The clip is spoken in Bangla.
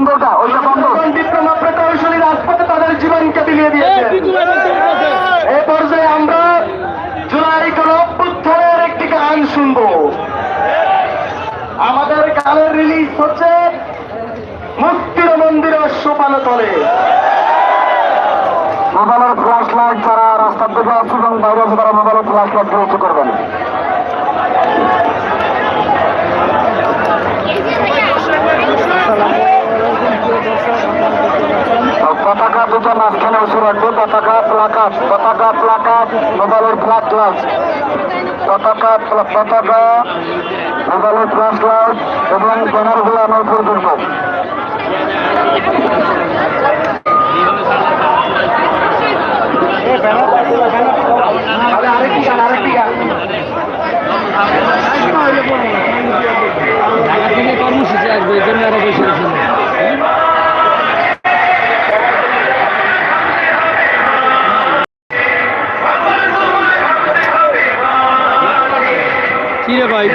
বন্দরটা ওইটা বন্দর ডিপ্লোমা প্রকৌশলী রাজপথে তাদের জীবনকে বিলিয়ে দিয়েছে। এ পর্যায়ে আমরা জুলাই গণ অভ্যুত্থানের একটি গান শুনব। আমাদের কালের রিলিজ হচ্ছে মুক্তির মন্দির সোপান তলে। মোবাইলের ফ্ল্যাশ লাইট যারা রাস্তার দিকে আছে এবং বাইরে আছে তারা মোবাইলের ফ্ল্যাশ লাইট গুরুত্ব করবেন। পতাকা দুটো মাঝখানে উঁচু রাখবে। পতাকা প্লাকাট পতাকা প্লাকাট মোবাইলের ফ্ল্যাশ লাইট পতাকা পতাকা, মোবাইলের ফ্ল্যাশ লাইট এবং ব্যানারগুলো আমরা উপরে তুলব। কি রে ভাই?